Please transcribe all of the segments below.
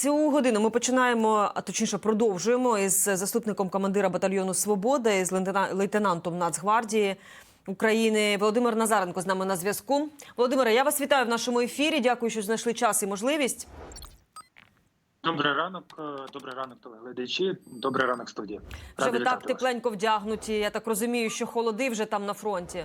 Цю годину ми починаємо, а точніше продовжуємо із заступником командира батальйону Свобода із лейтена- лейтенантом Нацгвардії України Володимир Назаренко з нами на зв'язку. Володимире, я вас вітаю в нашому ефірі. Дякую, що знайшли час і можливість. Добрий ранок, е, добрий ранок, телеглядачі. Добрий ранок, студія. Вже ви так тепленько вдягнуті. Я так розумію, що холоди вже там на фронті.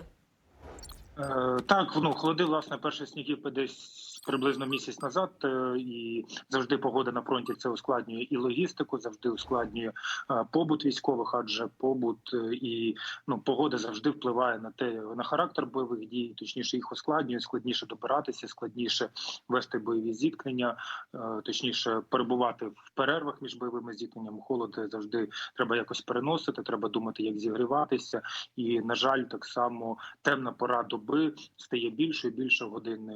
Е, Так, ну холоди, власне, перші сніги десь приблизно місяць назад, е, і завжди погода на фронті це ускладнює і логістику, завжди ускладнює е, побут військових, адже побут е, і ну погода завжди впливає на те на характер бойових дій, точніше їх ускладнює, складніше добиратися, складніше вести бойові зіткнення, точніше перебувати в перервах між бойовими зіткненнями. Холод завжди треба якось переносити, треба думати, як зігріватися. І на жаль, так само темна пора доби стає більше і більше годин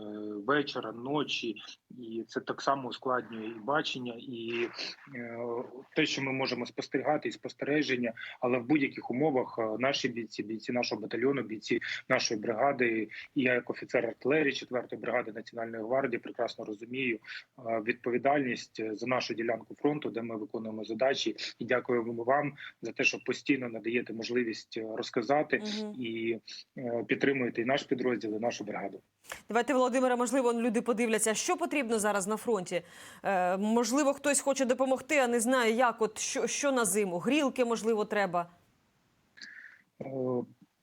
вечора, ночі, і це так само ускладнює і бачення, і е, те, що ми можемо спостерігати, і спостереження, але в будь-яких умовах е, наші бійці, бійці нашого батальйону, бійці нашої бригади, і я як офіцер артилерії 4-ї бригади Національної гвардії прекрасно розумію е, відповідальність за нашу ділянку фронту, де ми виконуємо задачі, і дякуємо вам за те, що постійно надаєте можливість розказати Мгм. і підтримуєте і наш підрозділ, і нашу бригаду. Давайте, Володимире, можливо, люди подивляться, що потрібно зараз на фронті. Е, можливо, хтось хоче допомогти, а не знає, як. От що, що на зиму? Грілки, можливо, треба.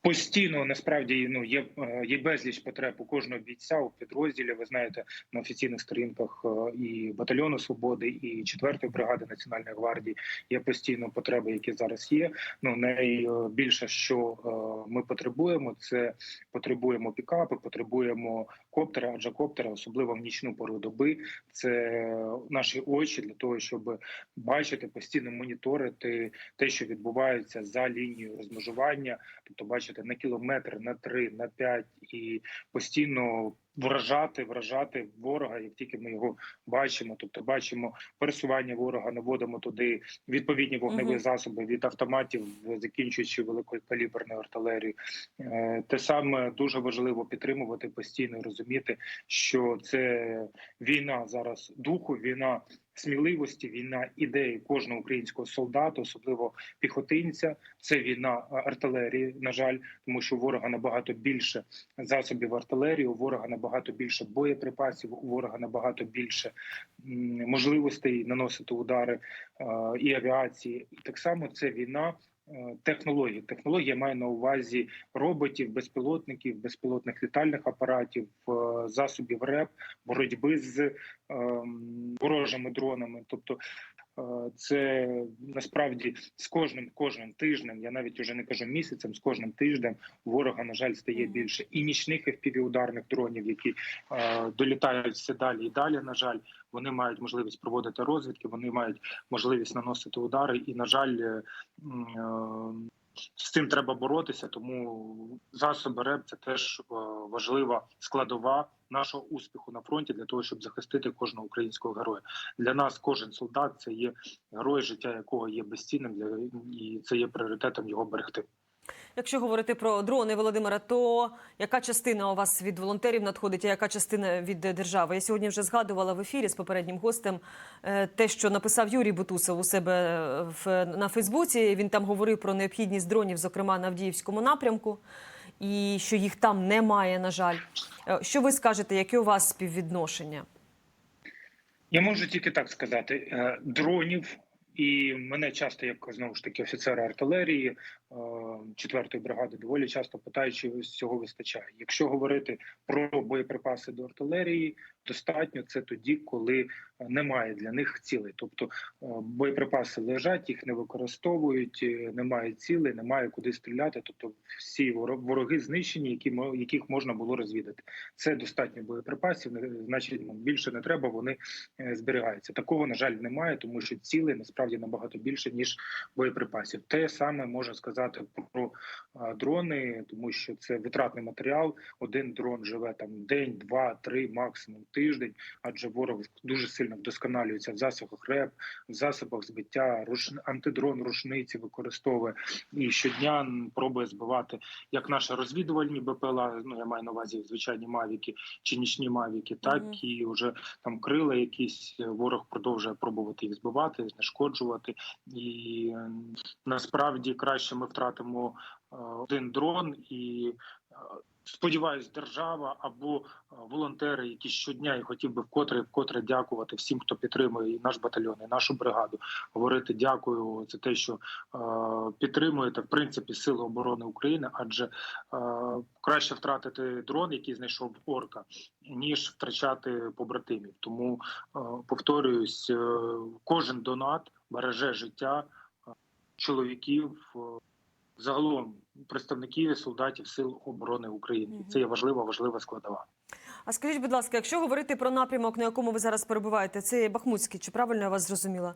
Постійно насправді ну є, е, є безліч потреб у кожного бійця у підрозділі. Ви знаєте на офіційних сторінках е, і батальйону свободи, і 4-ї бригади національної гвардії є постійно потреби, які зараз є. Ну найбільше, що е, ми потребуємо, це потребуємо пікапи, потребуємо коптера, адже коптера, особливо в нічну пору доби, це наші очі для того, щоб бачити постійно моніторити те, що відбувається за лінією розмежування, тобто бачити на кілометр, на три, на п'ять і постійно вражати, вражати ворога, як тільки ми його бачимо. Тобто бачимо пересування ворога, наводимо туди відповідні вогневі Мгм. засоби від автоматів, закінчуючи великокаліберною артилерією. Е, Те саме дуже важливо підтримувати постійно розуміти, що це війна зараз духу, війна сміливості, війна ідеї кожного українського солдата, особливо піхотинця. Це війна е, артилерії. На жаль, тому що у ворога набагато більше засобів артилерії, у ворога набагато більше боєприпасів, у ворога набагато більше можливостей наносити удари е, і авіації. І так само це війна. Технології технологія має на увазі роботів, безпілотників, безпілотних літальних апаратів, е, засобів РЕП, боротьби з ем, ворожими дронами. Тобто це насправді з кожним кожним тижнем, я навіть вже не кажу місяцем, з кожним тижнем ворога на жаль стає більше і нічних FPV-ударних дронів, які е, долітають все далі і далі. На жаль, вони мають можливість проводити розвідки, вони мають можливість наносити удари, і на жаль. е, е, з цим треба боротися, тому засоби РЕП це теж е, важлива складова нашого успіху на фронті для того, щоб захистити кожного українського героя. Для нас кожен солдат це є герой, життя якого є безцінним для і це є пріоритетом його берегти. Якщо говорити про дрони, Володимира, то яка частина у вас від волонтерів надходить, а яка частина від держави? Я сьогодні вже згадувала в ефірі з попереднім гостем е, те, що написав Юрій Бутусов у себе в на Фейсбуці. Він там говорив про необхідність дронів, зокрема на Авдіївському напрямку, і що їх там немає. На жаль, Е, що ви скажете, яке у вас співвідношення? Я можу тільки так сказати: е, дронів. І мене часто, як знову ж таки офіцера артилерії е, четвертої бригади, доволі часто питають, чи цього вистачає. Якщо говорити про боєприпаси до артилерії, достатньо це тоді, коли е, немає для них цілей. Тобто е, боєприпаси лежать, їх не використовують, немає цілей, немає куди стріляти. Тобто всі воро- вороги знищені, які яких можна було розвідати. Це достатньо боєприпасів. Значить, більше не треба. Вони зберігаються. Такого на жаль немає, тому що цілей насправді набагато більше ніж боєприпасів. Те саме можна сказати. Сказати про дрони, тому що це витратний матеріал. Один дрон живе там день, два, три, максимум тиждень, адже ворог дуже сильно вдосконалюється в засобах РЕП, в засобах збиття, руш... антидрон рушниці використовує і щодня пробує збивати як наші розвідувальні БПЛА, ну я маю на увазі звичайні мавіки чи нічні мавіки, так Мгм. і вже там крила якісь е, ворог продовжує пробувати їх збивати, знешкоджувати. І насправді краще ми втратимо е, один дрон і. е, Сподіваюсь, держава або е, волонтери, які щодня і хотів би вкотре вкотре дякувати всім, хто підтримує і наш батальйон, і нашу бригаду. Говорити дякую за те, що е, підтримуєте в принципі сили оборони України, адже е, краще втратити дрон, який знайшов орка, ніж втрачати побратимів. Тому е, повторююсь, е, кожен донат береже життя чоловіків. Загалом представників солдатів сил оборони України, це є важлива, важлива складова. А скажіть, будь ласка, якщо говорити про напрямок, на якому ви зараз перебуваєте, це Бахмутський, чи правильно я вас зрозуміла?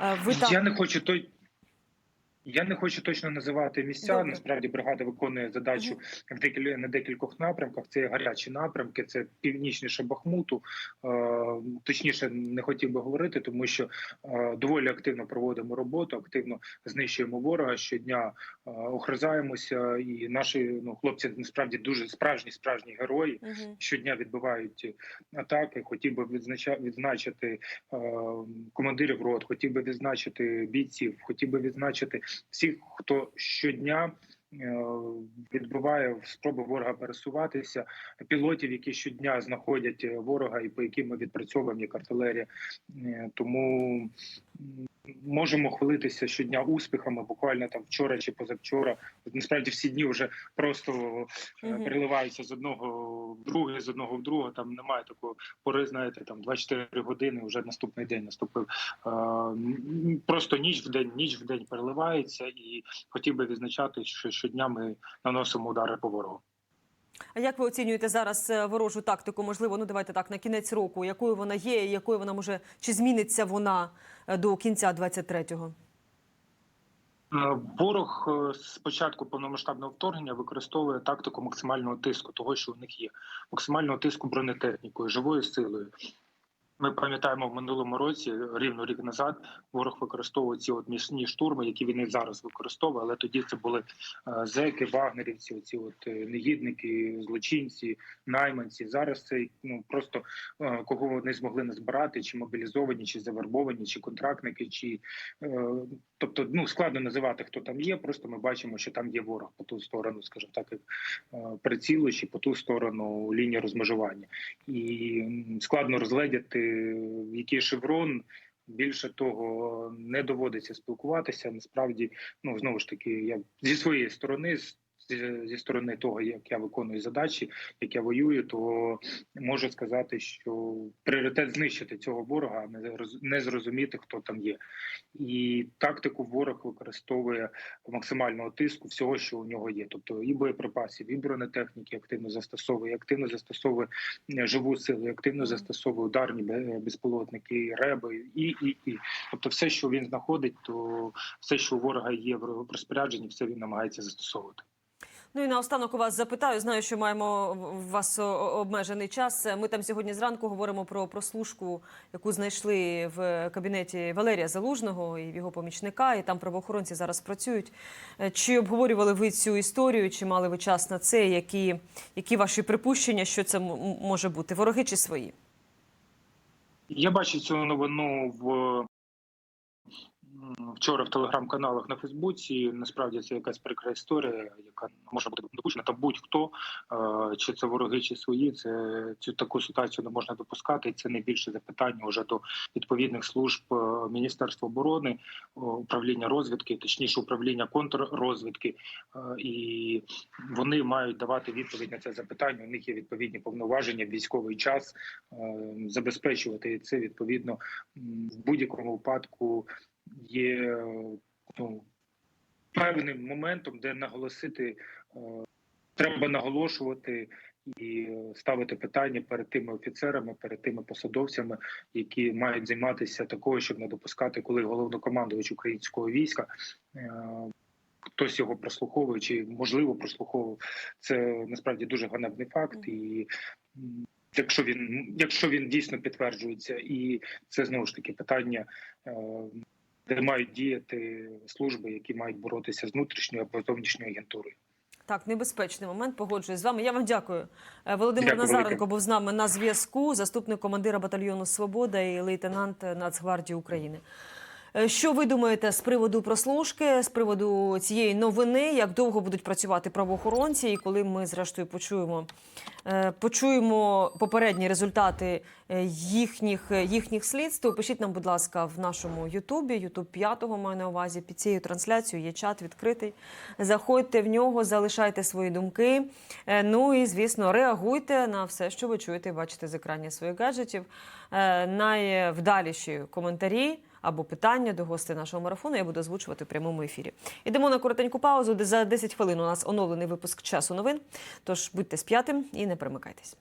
Е, Ви там Я не хочу той. Я не хочу точно називати місця. Добре. Насправді бригада виконує задачу в декіль... на декількох напрямках. Це гарячі напрямки, це північніше Бахмуту. Е, точніше, не хотів би говорити, тому що е, доволі активно проводимо роботу, активно знищуємо ворога щодня. Е, охризаємося, і наші ну хлопці насправді дуже справжні, справжні герої Мгм. щодня відбивають атаки. Хотів би відзнача- відзначити е, командирів рот, хотів би відзначити бійців, хотів би відзначити всіх, хто щодня. Відбуває Відбиває спроби ворога пересуватися, пілотів, які щодня знаходять е, ворога, і по яким ми відпрацьовуємо як артилерія. Е, Тому можемо хвалитися щодня успіхами. Буквально там вчора чи позавчора. Насправді всі дні вже просто е, переливаються з одного в друге, з одного в друге. Там немає такої пори, знаєте, там 24 години. Вже наступний день наступив. Е, Просто ніч в день, ніч в день переливається, і хотів би відзначати, що щодня ми наносимо удари по ворогу. А як ви оцінюєте зараз е, ворожу тактику? Можливо, ну давайте так на кінець року, якою вона є, якою вона може чи зміниться вона е, до кінця 23-го? Е, Ворог з початку повномасштабного вторгнення використовує тактику максимального тиску, того що у них є максимального тиску бронетехнікою, живою силою. Ми пам'ятаємо в минулому році, рівно рік назад, ворог використовував ці от міцні штурми, які він і зараз використовує. Але тоді це були е, зеки, вагнерівці, оці от е, негідники, злочинці, найманці. Зараз це ну просто е, кого вони змогли назбирати, чи мобілізовані, чи завербовані, чи контрактники, чи тобто ну складно називати, хто там є. Просто ми бачимо, що там є ворог по ту сторону, скажімо так, прицілу, чи по ту сторону лінії розмежування, і складно розгледіти, який шеврон. Більше того, не доводиться спілкуватися. Насправді, ну знову ж таки, я зі своєї сторони, з- зі, сторони того, як я виконую задачі, як я воюю, то можу сказати, що пріоритет знищити цього ворога, а не зрозуміти, хто там є. І тактику ворог використовує максимального тиску всього, що у нього є. Тобто і боєприпасів, і бронетехніки активно застосовує, активно застосовує е, живу силу, активно застосовує ударні бе- безпілотники, реби, і, і, і. Тобто, все, що він знаходить, то все, що у ворога є в розпорядженні, все він намагається застосовувати. Ну і наостанок у вас запитаю. Знаю, що маємо в вас обмежений час. Ми там сьогодні зранку говоримо про прослушку, яку знайшли в кабінеті Валерія Залужного і його помічника. І там правоохоронці зараз працюють. Е, Чи обговорювали ви цю історію? Чи мали ви час на це? Які, які ваші припущення, що це може бути? Вороги чи свої? Я бачив цю новину в вчора в телеграм-каналах на Фейсбуці. Насправді це якась прикра історія, яка може бути допущена. Та будь-хто е, чи це вороги, чи свої, це цю таку ситуацію не можна допускати. Це найбільше запитання вже до відповідних служб е, Міністерства оборони, управління розвідки, точніше управління контррозвідки. Е, І вони мають давати відповідь на це запитання. У них є відповідні повноваження в військовий час е, забезпечувати це відповідно в будь-якому випадку є ну, певним моментом, де наголосити е, треба наголошувати і ставити питання перед тими офіцерами, перед тими посадовцями, які мають займатися такою, щоб не допускати, коли головнокомандувач українського війська. е, хтось його прослуховує чи можливо прослуховував. Це насправді дуже ганебний факт. І якщо він якщо він дійсно підтверджується, і це знову ж таки питання. Де мають діяти служби, які мають боротися з внутрішньою або зовнішньою агентурою. Так, небезпечний момент. Погоджуюсь з вами. Я вам дякую. Е, Володимир Дякую Назаренко велике. був з нами на зв'язку, заступник командира батальйону Свобода і лейтенант Нацгвардії України. Е, Що ви думаєте з приводу прослушки, з приводу цієї новини? Як довго будуть працювати правоохоронці? І коли ми зрештою почуємо, е, почуємо попередні результати е, їхніх, їхніх слідств? Пишіть нам, будь ласка, в нашому Ютубі, Ютуб 5-го маю на увазі. Під цією трансляцією є чат відкритий. Заходьте в нього, залишайте свої думки. Ну і звісно, реагуйте на все, що ви чуєте і бачите з екранів своїх гаджетів. Найвдаліші коментарі або питання до гостей нашого марафону я буду озвучувати в прямому ефірі. Ідемо на коротеньку паузу, де за 10 хвилин у нас оновлений випуск часу новин. Тож будьте з і не примикайтесь.